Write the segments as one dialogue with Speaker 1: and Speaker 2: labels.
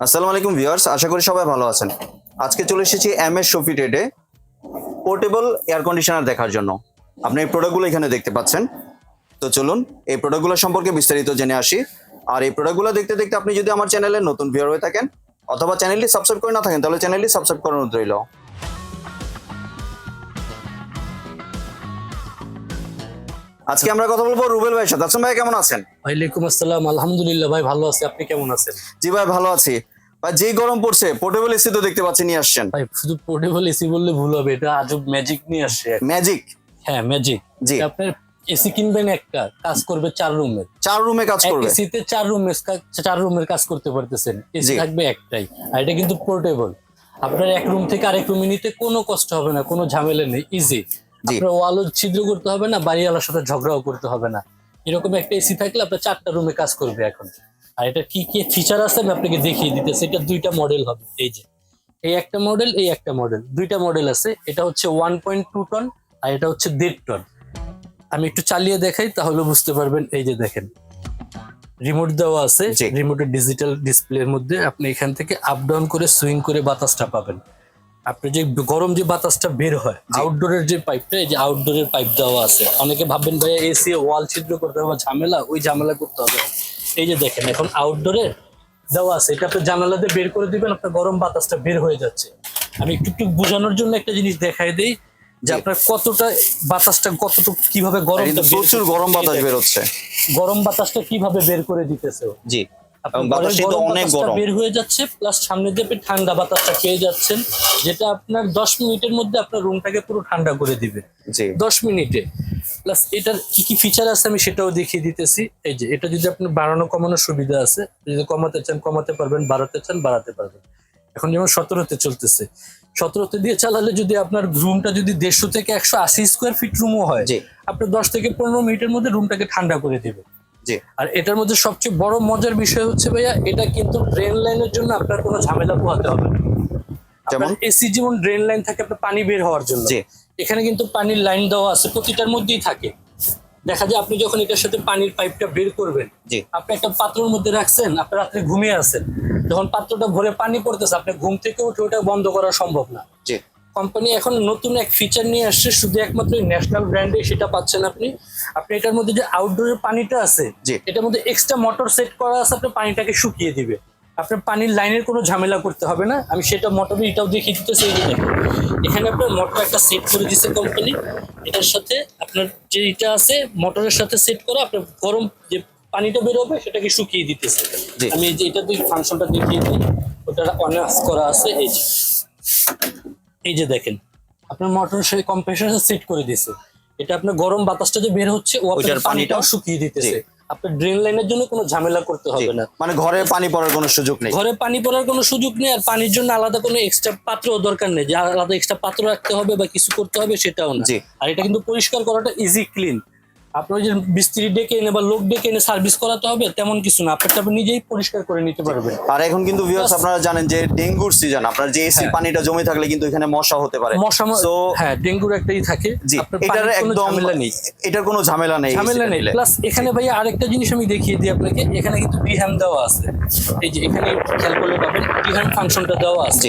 Speaker 1: আসসালামু আলাইকুম ভিউয়ার্স, আশা করি সবাই ভালো আছেন। আজকে চলে এসেছি এম এস সফি ট্রেডে পোর্টেবল এয়ার কন্ডিশনার দেখার জন্য। আপনি এই প্রোডাক্টগুলো এখানে দেখতে পাচ্ছেন। তো চলুন, এই প্রোডাক্টগুলো সম্পর্কে বিস্তারিত জেনে আসি। আর এই প্রোডাক্টগুলো দেখতে দেখতে আপনি যদি আমার চ্যানেলে নতুন ভিউয়ার হয়ে থাকেন, অথবা চ্যানেলটি সাবস্ক্রাইব করে না থাকেন, তাহলে চ্যানেলটি সাবস্ক্রাইব করানো রইল। আজকে আমরা কথা বলব রুবেল ভাইয়ের সাথে। ভাই কেমন আছেন?
Speaker 2: ওয়ালাইকুম আসসালাম আলহামদুলিল্লাহ ভাই ভালো আছি। আপনি কেমন আছেন?
Speaker 1: জি ভাই ভালো আছি। ভাই যেই গরম পড়ছে পোর্টেবল এসি তো দেখতে পাচ্ছি নিয়ে আসছেন।
Speaker 2: ভাই শুধু পোর্টেবল এসি বললে ভুল হবে এটা আজব ম্যাজিক নিয়ে আসছে।
Speaker 1: ম্যাজিক
Speaker 2: হ্যাঁ ম্যাজিক
Speaker 1: জি।
Speaker 2: আপনার এসি কিনবেন একটা কাজ করবে চার রুমের
Speaker 1: চার রুমে কাজ করবে।
Speaker 2: এসিতে চার রুমের চার রুমের কাজ করতে পারতেছেন। এসি থাকবে একটাই আর এটা কিন্তু পোর্টেবল আপনার এক রুম থেকে আরেক রুমে নিতে কোনো কষ্ট হবে না কোনো ঝামেলা নেই ইজি। আপনার ওয়ালও ছিদ্র করতে হবে না বাড়িওয়ালার সাথে ঝগড়াও করতে হবে না। এরকম একটা এসি থাকলে আপনার চারটা রুমে কাজ করবে এখন। আর এটা কি কি ফিচার আছে আমি আপনাকে দেখিয়ে দিতেছি। এটা দুইটা মডেল হবে এই যে। এই একটা মডেল এই একটা মডেল দুইটা মডেল আছে। এটা হচ্ছে ওয়ান পয়েন্ট টু টন আর এটা হচ্ছে দেড় টন আমি একটু চালিয়ে দেখাই তাহলে বুঝতে পারবেন। এই যে দেখেন। রিমোট দেওয়া আছে। রিমোটের ডিজিটাল ডিসপ্লের মধ্যে আপনি এখান থেকে আপ ডাউন করে সুইং করে বাতাসটা পাবেন। আপনি যে গরম যে বাতাসটা বের হয় আউটডোরের যে পাইপটা এই যে আউটডোরের পাইপ দেওয়া আছে অনেকে ভাববেন ভাই এসি ওয়াল ছিদ্র করতে হবে ঝামেলা ওই ঝামেলা করতে হবে। এই যে দেখেন এখন আউটডোরে দেওয়া আছে এটা আপনি জানালা দিয়ে বের করে দিবেন আপনার গরম বাতাসটা বের হয়ে যাচ্ছে। আমি একটু একটু বোঝানোর জন্য একটা জিনিস দেখাই দেই যে আপনার কতটা বাতাসটা কতটুকু কীভাবে গরম
Speaker 1: প্রচুর গরম বাতাস বেরোচ্ছে
Speaker 2: গরম বাতাসটা কীভাবে বের করে দিতেছে
Speaker 1: জি।
Speaker 2: বের হয়ে যাচ্ছে প্লাস সামনে দিয়ে আপনি ঠান্ডা বাতাসটা পেয়ে যাচ্ছেন যেটা আপনার দশ মিনিটের মধ্যে আপনার রুমটাকে পুরো ঠান্ডা করে দিবে। দশ মিনিটে। প্লাস এটার কি কি ফিচার আছে আমি সেটাও দেখিয়ে দিতেছি। এই যে এটা যদি আপনার বাড়ানো কমানোর সুবিধা আছে যদি কমাতে চান কমাতে পারবেন বাড়াতে চান বাড়াতে পারবেন। এখন যেমন সতেরোতে চলতেছে সতেরোতে দিয়ে চালালে যদি আপনার রুমটা যদি দেড়শো থেকে একশো আশি স্কোয়ার ফিট রুমও হয় আপনার দশ থেকে পনেরো মিনিটের মধ্যে রুমটাকে ঠান্ডা করে দিবে।
Speaker 1: জি।
Speaker 2: আর এটার মধ্যে সবচেয়ে বড় মজার বিষয় হচ্ছে ভাইয়া এটা কিন্তু ড্রেন লাইনের জন্য আপনার কোনো ঝামেলা পোহাতে হবে না।
Speaker 1: যেমন?
Speaker 2: এসি যেমন ড্রেন লাইন থাকে আপনার পানি বের হওয়ার জন্য।
Speaker 1: জি।
Speaker 2: এখানে কিন্তু পানির লাইন দেওয়া আছে প্রতিটার মধ্যেই থাকে। দেখা যায় আপনি যখন এটার সাথে পানির পাইপটা বের করবেন
Speaker 1: জি।
Speaker 2: আপনি একটা পাত্রের মধ্যে রাখছেন আপনি রাত্রে ঘুমিয়ে আছেন। যখন পাত্রটা ভরে পানি পড়তেছে আপনি ঘুম থেকে উঠে ওটা বন্ধ করা সম্ভব না। কোম্পানি এখন নতুন এক ফিচার নিয়ে আসছে শুধু একমাত্র ন্যাশনাল ব্র্যান্ডে সেটা পাচ্ছেন আপনি। আপনি এটার মধ্যে যে আউটডোরের পানিটা আছে। এটার মধ্যে এক্সট্রা মোটর সেট করা আছে আপনার পানিটাকে শুকিয়ে দিবে। আপনার পানির লাইনের কোনো ঝামেলা করতে হবে না। আমি সেটা মোটরে এটাও দেখিয়ে দিতেছি এখানে আপনার মোটর একটা সেট করে দিচ্ছে কোম্পানি এটার সাথে আপনার যে এটা আছে মোটরের সাথে সেট করা আপনার গরম যে পানিটা বেরোবে সেটাকে শুকিয়ে দিতেছে। আমি এই যে এটা দিয়ে ফাংশনটা দেখিয়ে দিই ওটা অনার্স করা আছে এই যে। এই যে দেখেন আপনার মোটর সেই কম্প্রেসারে সেট করে দিয়েছে। এটা আপনার গরম বাতাসটা যে বের হচ্ছে ও আপনার পানিটাও শুকিয়ে দিতেছে। আপনার ড্রেন লাইনের জন্য কোনো ঝামেলা করতে হবে না।
Speaker 1: মানে ঘরে পানি পড়ার কোনো সুযোগ নেই।
Speaker 2: ঘরে পানি পড়ার কোনো সুযোগ নেই আর পানির জন্য আলাদা কোনো এক্সট্রা পাত্র দরকার নেই। যে আলাদা এক্সট্রা পাত্র রাখতে হবে বা কিছু করতে হবে সেটাও না। আর এটা কিন্তু পরিষ্কার করাটা ইজি ক্লিন আপনার যে মিস্ত্রি ডেকে এনে বা লোক ডেকে এনে সার্ভিস করাতে হবে তেমন কিছু না। আপনারটা আপনি নিজেই পরিষ্কার করে নিতে পারবেন।
Speaker 1: আর এখন কিন্তু ভিউয়ার্স আপনারা জানেন যে ডেঙ্গুর সিজন আপনার যে এসির
Speaker 2: হ্যাঁ।
Speaker 1: পানিটা জমে থাকলে কিন্তু এখানে মশা হতে পারে।
Speaker 2: মশা
Speaker 1: তো
Speaker 2: হ্যাঁ ডেঙ্গুর একটাই থাকে।
Speaker 1: জি এটার একদম
Speaker 2: ঝামেলা নেই।
Speaker 1: এটার কোনো ঝামেলা নেই
Speaker 2: ঝামেলা নেই। প্লাস এখানে ভাইয়া আরেকটা জিনিস আমি দেখিয়ে দিই আপনাকে। এখানে কিন্তু বিহ্যাম দেওয়া আছে। এই যে এখানে খেয়াল করলে পাবেন বিহ্যাম ফাংশনটা দেওয়া আছে।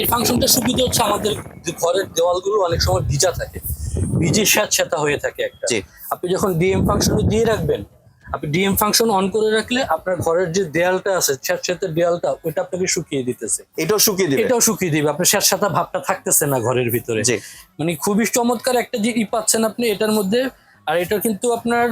Speaker 2: এই ফাংশনটা সুবিধা হচ্ছে আমাদের ঘরের দেওয়ালগুলো অনেক সময় ভিজা থাকে। ভিজে স্যাঁতস্যাঁতা হয়ে থাকে একটা। আপনি যখন ডিএম ফাংশন দিয়ে রাখবেন আপনি ডিএম ফাংশন অন করে রাখলে আপনার ঘরের যে দেয়ালটা আছে স্যাঁতস্যাঁতে দেয়ালটা ওইটা আপনাকে শুকিয়ে দিতেছে।
Speaker 1: এটাও শুকিয়ে দিবে।
Speaker 2: এটাও শুকিয়ে দিবে। আপনার স্যাঁতস্যাঁতা ভাবটা থাকতেছে না ঘরের ভিতরে। মানে খুবই চমৎকার একটা যে ই পাচ্ছেন আপনি এটার মধ্যে। আর এটা কিন্তু আপনার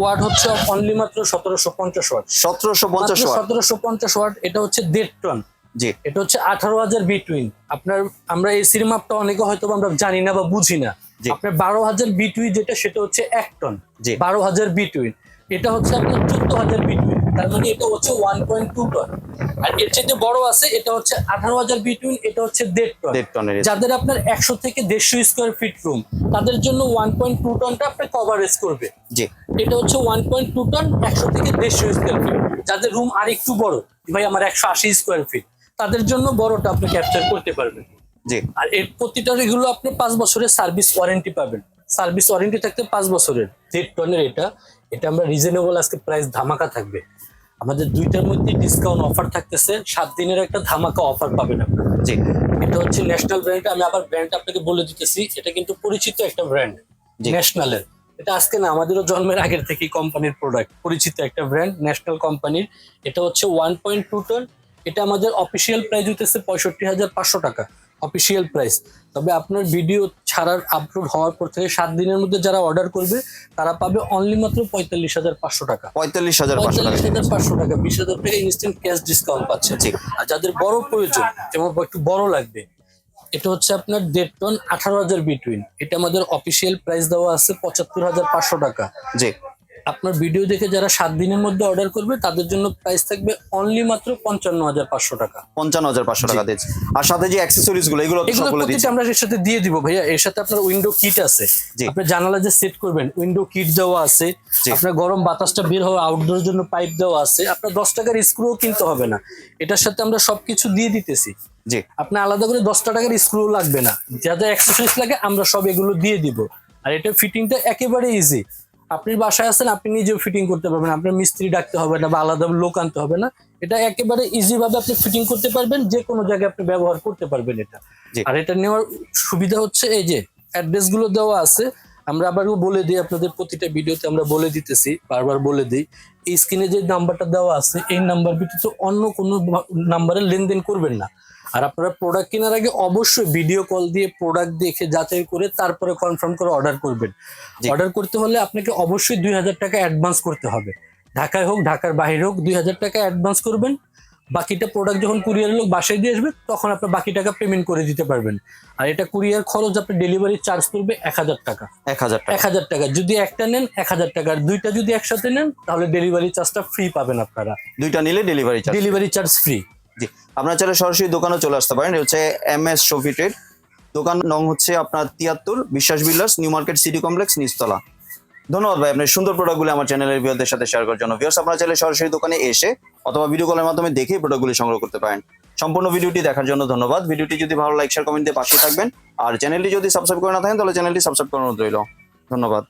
Speaker 2: ওয়াট হচ্ছে অনলি মাত্র সতেরোশো পঞ্চাশ ওয়াট।
Speaker 1: সতেরোশো পঞ্চাশ
Speaker 2: সতেরোশো পঞ্চাশ ওয়াট এটা হচ্ছে দেড় টন।
Speaker 1: জি।
Speaker 2: এটা হচ্ছে আঠারো হাজার বিটুইন আপনার আমরা এসির মাপটা অনেকে হয়তো আমরা জানি না বা বুঝি না। আপনার বারো হাজার বিটুই যেটা সেটা হচ্ছে এক টন
Speaker 1: জি।
Speaker 2: বারো হাজার বিটুইন এটা হচ্ছে আপনার চোদ্দ হাজার বিটুইন তার মানে এটা হচ্ছে ওয়ান পয়েন্ট টু টন আর এর চাইতে বড় আছে এটা হচ্ছে আঠারো হাজার বিটুইন এটা হচ্ছে দেড় টন
Speaker 1: দেড় টনের
Speaker 2: যাদের আপনার একশো থেকে দেড়শো স্কোয়ার ফিট রুম তাদের জন্য ওয়ান পয়েন্ট টু টনটা আপনার কভারেজ করবে।
Speaker 1: জি।
Speaker 2: এটা হচ্ছে ওয়ান পয়েন্ট টু টন একশো থেকে দেড়শো স্কোয়ার ফিট যাদের রুম আর একটু বড় ভাই আমার একশো আশি স্কোয়ার ফিট তাদের জন্য বড়টা আপনি ক্যাপচার করতে পারবেন।
Speaker 1: জি।
Speaker 2: আর এর প্রতিটা এগুলো আপনি পাঁচ বছরের সার্ভিস ওয়ারেন্টি পাবেন। সার্ভিস ওয়ারেন্টি থাকতে পাঁচ বছরের। দেড় টনের এটা। এটা আমরা রিজনেবল আজকে প্রাইস ধামাকা থাকবে। আমাদের দুইটার মধ্যে ডিসকাউন্ট অফার থাকতেছে। সাত দিনের একটা ধামাকা অফার পাবেন আপনারা।
Speaker 1: জি।
Speaker 2: এটা হচ্ছে ন্যাশনাল ব্র্যান্ড আমি আবার ব্র্যান্ড আপনাকে বলে দিতেছি। এটা কিন্তু পরিচিত একটা ব্র্যান্ড। ন্যাশনালের এটা আজকে না আমাদেরও জন্মের আগের থেকেই কোম্পানির প্রোডাক্ট পরিচিত একটা ব্র্যান্ড ন্যাশনাল কোম্পানির এটা হচ্ছে ওয়ান পয়েন্ট টু টন এটা আমাদের অফিসিয়াল প্রাইস হইতেছে পঁয়ষট্টি হাজার পাঁচশো টাকা অফিসিয়াল প্রাইস তবে আপনার ভিডিও ছাড়ার আপলোড হওয়ার পর থেকে সাত দিনের মধ্যে যারা অর্ডার করবে তারা পাবে অনলি মাত্র পঁয়তাল্লিশ হাজার পাঁচশো টাকা।
Speaker 1: পঁয়তাল্লিশ হাজার
Speaker 2: পঁয়তাল্লিশ হাজার পাঁচশো টাকা বিশ হাজার টাকা ইনস্ট্যান্ট ক্যাশ ডিসকাউন্ট পাচ্ছে। আর যাদের বড় প্রয়োজন যেমন একটু বড় লাগবে এটা হচ্ছে আপনার দেড় টন আঠারো হাজার বিটুইন এটা আমাদের অফিসিয়াল প্রাইস দেওয়া আছে পঁচাত্তর হাজার পাঁচশো টাকা।
Speaker 1: জি।
Speaker 2: আপনার ভিডিও দেখে যারা সাত দিনের মধ্যে অর্ডার করবে তাদের জন্য প্রাইস থাকবে অনলি মাত্র পঞ্চান্ন হাজার পাঁচশো টাকা।
Speaker 1: পঞ্চান্ন হাজার পাঁচশো টাকা দিচ্ছে। আর সাথে যে অ্যাক্সেসরিজগুলো এগুলো
Speaker 2: এগুলো প্রতিটা আমরা এর সাথে দিয়ে দিব ভাইয়া। এর সাথে আপনার উইন্ডো কিট আছে। আপনি জানালা যে সেট করবেন উইন্ডো কিট দেওয়া আছে। আপনার গরম বাতাসটা বের হওয়া আউটডোরের জন্য পাইপ দেওয়া আছে। আপনার দশ টাকার স্ক্রুও কিনতে হবে না। এটার সাথে আমরা সবকিছু দিয়ে দিতেছি।
Speaker 1: জি।
Speaker 2: আপনি আলাদা করে দশটা টাকার স্ক্রু লাগবে না। যা যা অ্যাক্সেসরিজ লাগে আমরা সব এগুলো দিয়ে দিব। আর এটা ফিটিংটা একেবারে ইজি আপনি বাসায় আছেন আপনি নিজেও ফিটিং করতে পারবেন আপনার মিস্ত্রি ডাকতে হবে না বা আলাদা লোক আনতে হবে না। এটা একেবারে ইজি ভাবে আপনি ফিটিং করতে পারবেন যে কোনো জায়গায় আপনি ব্যবহার করতে পারবেন এটা। আর এটা নেওয়ার সুবিধা হচ্ছে এই যে অ্যাড্রেসগুলো দেওয়া আছে। আমরা আবার বলে দিই আপনাদের প্রতিটা ভিডিওতে আমরা বলে দিতেছি বারবার বলে দিই। এই স্ক্রিনে যে নাম্বারটা দেওয়া আছে এই নাম্বার ব্যতীত অন্য কোনো নাম্বারে লেনদেন করবেন না। আর আপনারা প্রোডাক্ট কেনার আগে অবশ্যই ভিডিও কল দিয়ে প্রোডাক্ট দেখে যাচাই করে তারপরে কনফার্ম করে অর্ডার করবেন। অর্ডার করতে হলে আপনাকে অবশ্যই দুই হাজার টাকা অ্যাডভান্স করতে হবে। ঢাকায় হোক ঢাকার বাইরে হোক দুই হাজার টাকা অ্যাডভান্স করবেন। বাকিটা প্রোডাক্ট যখন কুরিয়ারের লোক বাসায় দিয়ে আসবে তখন আপনার বাকি টাকা পেমেন্ট করে দিতে পারবেন। আর এটা কুরিয়ার খরচ আপনার ডেলিভারি চার্জ করবে এক হাজার টাকা।
Speaker 1: এক হাজার
Speaker 2: এক হাজার টাকা। যদি একটা নেন এক হাজার টাকা। আর দুইটা যদি একসাথে নেন তাহলে ডেলিভারি চার্জটা ফ্রি পাবেন আপনারা।
Speaker 1: দুইটা নিলে delivery charge
Speaker 2: delivery charge free
Speaker 1: আপনার চাইলে সরাসরি দোকানে চলে আসতে পারেন হচ্ছে এম এস শফি ট্রেড দোকান নং হচ্ছে আপনার তিয়াত্তর, Biswas builders, new market city complex, নিচতলা। ধন্যবাদ ভাই আপনার সুন্দর প্রোডাক্টগুলি আমার চ্যানেলের ভিউয়ারদের সাথে শেয়ার করার জন্য। ভিউয়ার্স আপনারা চাইলে সরাসরি দোকানে এসে অথবা ভিডিও কলের মাধ্যমে দেখে প্রোডাক্টগুলি সংগ্রহ করতে পারেন। সম্পূর্ণ ভিডিওটি দেখার জন্য ধন্যবাদ। ভিডিওটি যদি ভালো লাইক শেয়ার কমেন্ট দিয়ে পাশে থাকবেন। আর চ্যানেলটি যদি সাবস্ক্রাইব করে না থাকেন, তাহলে চ্যানেলটি সাবস্ক্রাইব করানো রইল। ধন্যবাদ।